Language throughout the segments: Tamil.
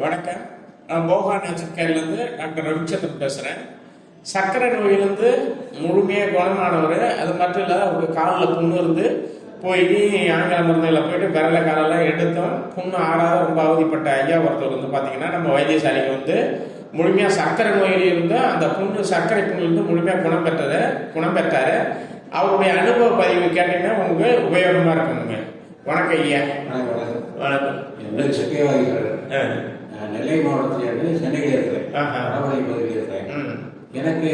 வணக்கம். நான் போகா நேச்சர்கேர்லேருந்து டாக்டர் ரவிச்சந்திரன் பேசுகிறேன் சர்க்கரை நோயிலிருந்து முழுமையாக குணமானவர். அது மட்டும் இல்லாத அவருக்கு காலில் புண்ணு இருந்து போய் ஆங்கில மருந்துகளை போயிட்டு விரல காலெல்லாம் எடுத்தோம் புண்ணு ஆறாத ரொம்ப அவதிப்பட்ட ஐயா ஒருத்தர் வந்து பார்த்தீங்கன்னா நம்ம வைத்தியசாலைக்கு வந்து முழுமையாக சர்க்கரை நோயில் இருந்து அந்த புண்ணு சர்க்கரை புண்ணிலிருந்து முழுமையாக குணம் பெற்றது குணம் பெற்றாரு. அவருடைய அனுபவ பதிவு கேட்டீங்கன்னா உங்களுக்கு உபயோகமாக இருக்குங்க. வணக்கம் ஐயா. வணக்கம், வணக்கம். நான் நெல்லை மாவட்டத்திலிருந்து சென்னையில் இருக்கிறேன். வடமலை பகுதியில் இருக்கிறேன் எனக்கு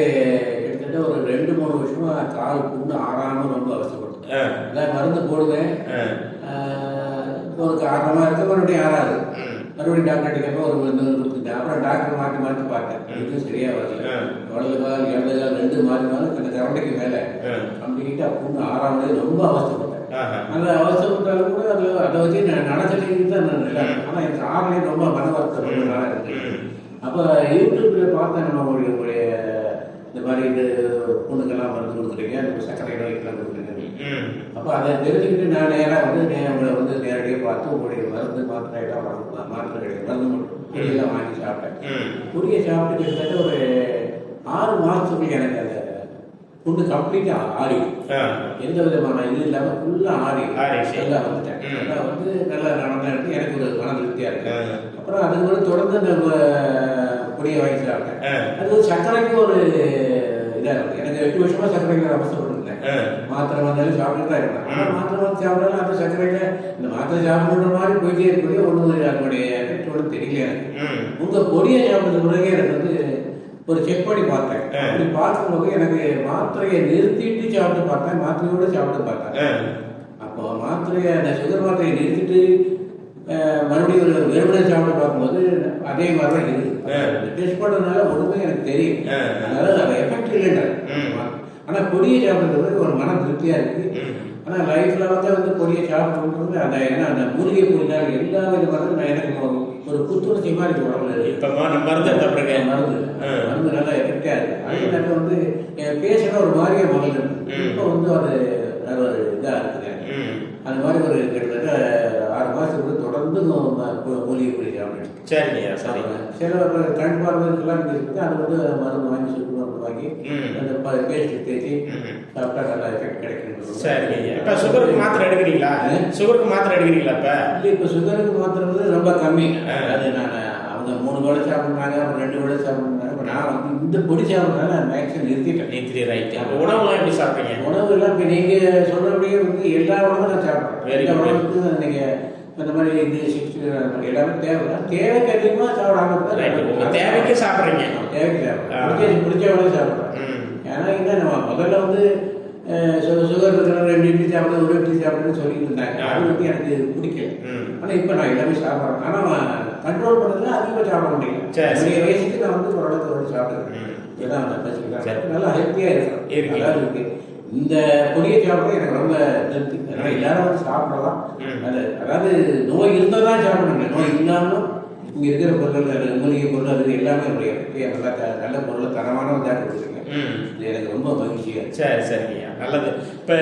கிட்டத்தட்ட ஒரு ரெண்டு மூணு வருஷமா கால் புண்ணு ஆறாம ரொம்ப அவசரப்பட்டேன் மருந்து போடுவேன். ஒரு காரணமா இருக்க மறுபடியும் ஆறாது. மறுபடியும் டாக்டர் கேட்க ஒரு மருந்து கொடுத்துட்டேன். அப்புறம் டாக்டர் மாற்றி மாற்றி பார்த்தேன். இது சரியா வரல. வலது கால் இடது கால் ரெண்டு மாறி மாறி அந்த கரண்டைக்கு மேலே. கம்ப்ளீட்டா புண்ணு ஆறாமலே ரொம்ப அவசரப்பட்டேன். அந்த அவசரப்பட்டாலும் கூட அதில் அதை வச்சு நடத்தலைன்னு தான் நான். ஆனா எனக்கு ஆன்லைன் ரொம்ப மன இருக்கு. அப்போ யூடியூப்ல பார்த்தேன் நம்ம உங்களுடைய இந்த மாதிரி இது பொண்ணுக்கெல்லாம் மருந்து கொடுக்குறீங்க சர்க்கரை நோய்க்கெல்லாம் கொடுக்குறீங்க. அப்போ அதை தெரிஞ்சுக்கிட்டு நான் நேராக வந்து உங்களை வந்து நேரடியாக பார்த்து உங்களுடைய மருந்து மாத்திரை எல்லாம் வாங்க மாத்திரை மருந்து மட்டும் பொடியெல்லாம் வாங்கி சாப்பிட்டேன். ம். பொடியை சாப்பிட்டு கிட்டத்தட்ட ஒரு ஆறு மாதத்துக்கு எனக்கு புண்ணு கம்ப்ளீட்டாக ஆறி ஆ. எந்த விதமான இது இல்லாம ஃபுல்லா ஆறி ஆறிடுச்சு. நல்லா வந்துட்டேன். நல்லா வந்து நல்லா நடந்து எனக்கு ஒரு மன திருப்தியா இருக்கு. அப்புறம் அதுக்கு கூட தொடர்ந்து நம்ம வாங்கி சாப்பிட்டேன் ஆ. அது ஒரு சர்க்கரைக்கு ஒரு இதா இருக்கு எனக்கு எட்டு வருஷமா சர்க்கரைக்கு அவசரப்பட்டிருந்தேன் ஆ. மாத்திரை வந்தாலும் சாப்பிட்டுட்டு தான் இருந்தேன் ஆனா மாத்திரை வந்து சாப்பிட்டாலும் அந்த சர்க்கரையில இந்த மாத்திரை சாப்பிடுற மாதிரி போயிட்டே இருக்கக்கூடிய ஒன்றும் அதனுடைய ஒன்றும் தெரியல எனக்கு. உங்க பொடியை சாப்பிட்டது பிறகு எனக்கு வந்து ஒரு செக் பண்ணி பார்த்தேன். அப்படி பார்க்கும்போது எனக்கு மாத்திரையை நிறுத்திட்டு சாப்பிட்டு பார்த்தேன் மாத்திரையோட சாப்பிட்டு பார்த்தேன். அப்போ மாத்திரையை அந்த சுகர் மாத்திரையை நிறுத்திட்டு மறுபடியும் ஒரு வெறுமனை சாப்பிட்டு பார்க்கும்போது அதே மாதிரி தான். இருக்குது டெஸ்ட் பண்ணதுனால ஒன்றுமே எனக்கு தெரியும். அதனால அது எஃபெக்ட் இல்லைன்ற. ஆனால் பொடியை சாப்பிடுறது ஒரு மன திருப்தியா இருக்கு ம். ஆனால் லைஃப்ல வந்து வந்து பொடியை சாப்பிடுறது அந்த ஏன்னா அந்த மூலிகை பொடினால் எல்லா விதமான நான் எனக்கு ஒரு- புத்துணர்ச்சி மாதிரி உடம்புல இருக்கு. மருந்து மருந்து ஆ. மருந்து நல்லா எஃபெக்டா இருக்கு அதே நேரத்தில் வந்து என் பேசணும் ஒரு மாதிரியே முதல்ல இருந்தது. ம். இப்போ வந்து அது ஒரு இதா இருக்குது ம். அந்த மாதிரி ஒரு கிட்டத்தட்ட ஆறு மாசத்துக்கு கூட தொடர்ந்து மூலிகை சாப்பிடுறேன் சரிங்கய்யா சரிங்க சில கண் பார்வைக்கெல்லாம் இருக்குது அது வந்து மருந்து வாங்கி சுட்டு மருந்து வாங்கி. அந்த பேஸ்ட் தேய்ச்சி. சாப்பிட்டா நல்லா எஃபெக்ட் கிடைக்கும் சரிங்கய்யா இப்ப சுகருக்கு மாத்திரை எடுக்கிறீங்களா. சுகருக்கு மாத்திரை எடுக்கிறீங்களா இப்ப இல்லை இப்போ சுகருக்கு மாத்திரம் ரொம்ப கம்மி. அது நான் மூணு வேளை சாப்பிட்றாங்க அப்புறம் ரெண்டு வேளை சாப்பிட்றாங்க இப்போ நான் வந்து இந்த பொடி சாப்பிட்றதுனால நான் மேக்ஸிமம் நிறுத்திட்டேன் நீத்திரி ரைட் அப்ப உணவுலாம் எப்படி சாப்பிட்டீங்க? உணவு எல்லாம் இப்போ நீங்கள் சொல்கிறபடியே வந்து எல்லா உணவும் நான் சாப்பிட்றேன் எல்லா good. உணவுக்கும் நீங்கள் இந்த மாதிரி இது சிக்ஸ்டி எல்லாமே தேவை தேவைக்கு அதிகமாக சாப்பிடாம தேவைக்கு சாப்பிடுறீங்க. தேவைக்கு சாப்பிட்றேன். பிடிச்ச உணவு சாப்பிட்றேன். ஏன்னா என்ன நம்ம முதல்ல வந்து சுகர் இருக்கிற ரெண்டு இட்லி சாப்பிடு ஒரு இட்லி சாப்பிடுன்னு சொல்லிட்டு இருந்தாங்க அது வந்து எனக்கு பிடிக்கல. ஆனால் இப்போ நான் எல்லாமே சாப்பிட்றேன் ஆனால் கண்ட்ரோல் பண்ணதுல அதிகமாக சாப்பிட முடியல. என்னுடைய வயசுக்கு நான் வந்து ஓரளவுக்கு ஒரு சாப்பிடுறேன் ம். இதான் நான் பேசிக்கிறேன். சரி. நல்லா ஹெல்த்தியாக இருக்கிறேன் இருக்கு. நல்லா இருக்கு இந்த பொடியை சாப்பிட எனக்கு ரொம்ப திருப்தி அதனால எல்லாரும் வந்து சாப்பிடலாம். அது அதாவது நோய் இருந்தால் தான் சாப்பிடணுங்க நோய் இல்லாமல் இங்கே இருக்கிற பொருட்கள் மூலிகை பொருள் அது எல்லாமே என்னுடைய வெற்றியை நல்லா நல்ல பொருள் தரமான ம். இது எனக்கு ரொம்ப மகிழ்ச்சியாக சரி சரிங்கய்யா. நல்லது. இப்போ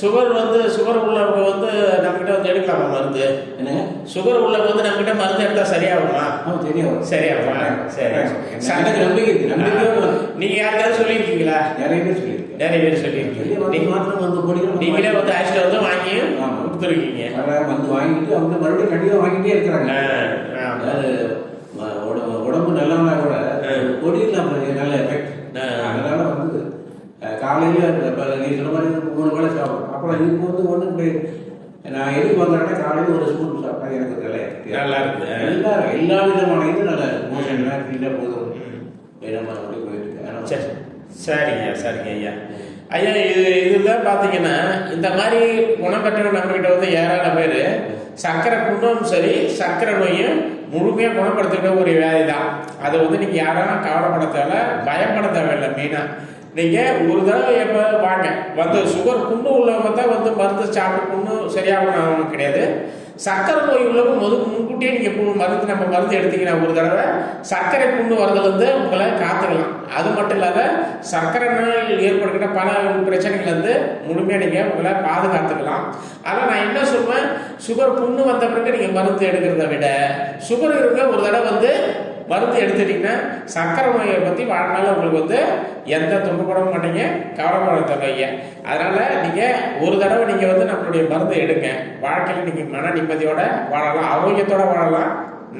சுகர் வந்து சுகர் உள்ளவங்க வந்து நம்மகிட்ட வந்து எடுக்கலாமா மருந்து? என்னங்க சுகர் உள்ளவங்க வந்து நம்மகிட்ட மருந்து எடுத்தா சரியாகுமா? தெரியும் சரியாகுமா. சரி நம்பிக்கை இருக்கு. நம்பிக்கையோடு வந்து நீங்க யாருக்காவது சொல்லியிருக்கீங்களா? நிறைய பேர் சொல்லியிருக்கேன் நிறைய பேர் சொல்லியிருக்கீங்க. நீங்களே வந்து ஆக்சுவலாக வந்து வாங்கி. கொடுத்துருக்கீங்க. வந்து வாங்கிட்டு அவங்க மறுபடியும் கண்டிப்பாக வாங்கிட்டே இருக்கிறாங்க. உடம்பு நல்லவனா கூட. பொடியில் நல்ல எஃபெக்ட். அதனால வந்து காலையில நீ சொன்ன மாதிரி மூணு வேளை சாப்பிடும் அப்புறம் இதுக்கு வந்து கிடையாது நான் எதுக்கு வந்தேன்னா காலையில ஒரு ஸ்பூன் சாப்பிட்டா எனக்கு நல்ல effect. நல்லா இருக்குது. எல்லா எல்லா விதமான இதுவும் நல்லா மோஷன் ஃபீல்டாக போதும். ம். வேணாமா அப்படி போயிட்டு சரி. சரிங்க சரிங்க ஐயா. ஐயா இது இதுதான் பார்த்தீங்கன்னா இந்த மாதிரி குணம் நம்மகிட்ட வந்து ஏராளம் பேர். சர்க்கரை புண்ணும் சரி சர்க்கரை நோயும் முழுமையாக குணப்படுத்துகிற ஒரு வேலை தான். அதை வந்து நீங்கள் யாரும் கவலைப்பட தேவை பயப்பட தேவையில்லை மெயினாக நீங்கள் ஒரு தடவை எப்போ வாங்க. வந்து சுகர் புண்ணு உள்ளவங்க தான் வந்து மருந்து சாப்பிட்டு புண்ணு சரியாகணும் கிடையாது. சர்க்கரை நோய் உள்ளவங்க முதல் முன்கூட்டியே நீங்கள் மருந்து நம்ம மருந்து எடுத்தீங்கன்னா ஒரு தடவை சர்க்கரை புண்ணு வரதுலேருந்து உங்களை காத்துக்கலாம். அது மட்டும் இல்லாத சர்க்கரை நோயில் ஏற்படுகிற பல பிரச்சனைகள்லேருந்து முழுமையாக நீங்கள் உங்களை பாதுகாத்துக்கலாம். ஆனால் நான் என்ன சொல்வேன்? சுகர் புண்ணு வந்த பிறகு நீங்கள் மருந்து எடுக்கிறத விட சுகர் இருக்க ஒரு தடவை வந்து மருந்து எடுத்துட்டீங்கன்னா சக்கரை நோயை பற்றி வாழ்நாள் உங்களுக்கு வந்து எந்த துன்பப்படவும் மாட்டீங்க கவலைப்பட தேவைங்க அதனால நீங்கள் ஒரு தடவை நீங்கள் வந்து நம்மளுடைய மருந்து எடுங்க. வாழ்க்கையில் நீங்கள் மன நிம்மதியோட வாழலாம் ஆரோக்கியத்தோட வாழலாம்.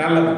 நல்லது.